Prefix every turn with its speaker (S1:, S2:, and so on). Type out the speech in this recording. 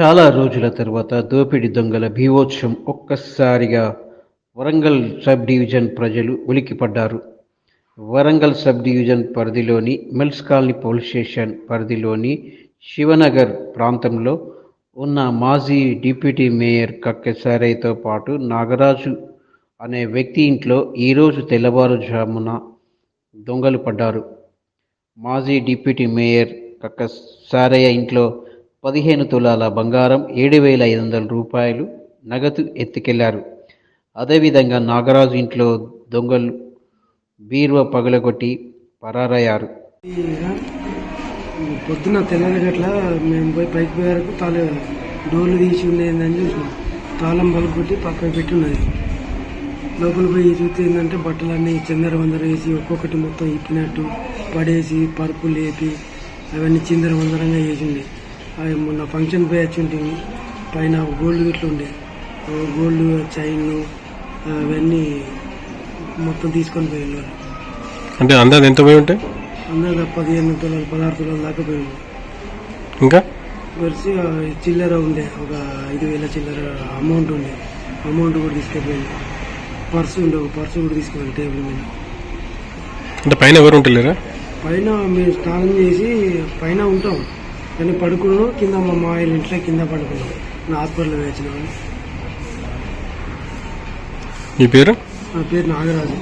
S1: చాలా రోజుల తర్వాత దోపిడి దొంగల భీవోత్సవం ఒక్కసారిగా వరంగల్ సబ్ డివిజన్ ప్రజలు ఉలిక్కిపడ్డారు. వరంగల్ సబ్ డివిజన్ పరిధిలోని మిల్స్ కాలనీ పోలీస్ స్టేషన్ పరిధిలోని శివనగర్ ప్రాంతంలో ఉన్న మాజీ డిప్యూటీ మేయర్ కక్కెసారయ్యతో పాటు నాగరాజు అనే వ్యక్తి ఇంట్లో ఈరోజు తెల్లవారుజామున దొంగలు పడ్డారు. మాజీ డిప్యూటీ మేయర్ కక్క సారయ్య ఇంట్లో పదిహేను తులాల బంగారం ఏడు వేల ఐదు వందల రూపాయలు నగదు ఎత్తుకెళ్ళారు. అదేవిధంగా నాగరాజు ఇంట్లో దొంగలు బీరువా పగలగొట్టి పరారయ్యారు.
S2: పొద్దున తెల్లగట్ల మేము పోయి పైకి పోయే వరకు తాళ డోర్లు తీసి ఉండేదని చూసినాం. తాళం కొట్టి పక్కన పెట్టి ఉన్నది లోపల పోయి చూస్తే ఏంటంటే బట్టలన్నీ చిందర వందర వేసి ఒక్కొక్కటి మొత్తం ఇప్పినట్టు పడేసి పరుపులు లేపి అవన్నీ చిందర వందరంగా వేసిండే అవి మొన్న ఫంక్షన్ పోయి వచ్చి ఉంటుంది పైన గోల్డ్ గిట్లు ఉండే. గోల్డ్ చైన్లు అవన్నీ మొత్తం తీసుకొని వాళ్ళు
S3: అంటే అందాది ఎంత పోయి ఉంటాయి
S2: అందరూ పదిహేను తులాలు పదహారు తులాలు దాకా పోయింది
S3: ఇంకా?
S2: వరిసి చిల్లర ఉండే. ఒక ఐదు వేల చిల్లర అమౌంట్ ఉండే. అమౌంట్ కూడా తీసుకెళ్ళిపోయింది పర్సు ఉండే ఒక పర్సు కూడా తీసుకెళ్ళి టేబుల్ మీద.
S3: అంటే పైన ఎవరు ఉంటలేరా?
S2: పైన మేము స్నానం చేసి పైన ఉంటాం. నేను పడుకున్నాను కింద మా మా ఇంట్లో కింద పడుకున్నాను నా హాస్పిటల్లో వేసిన
S3: మీ పేరు?
S2: నా పేరు నాగరాజు.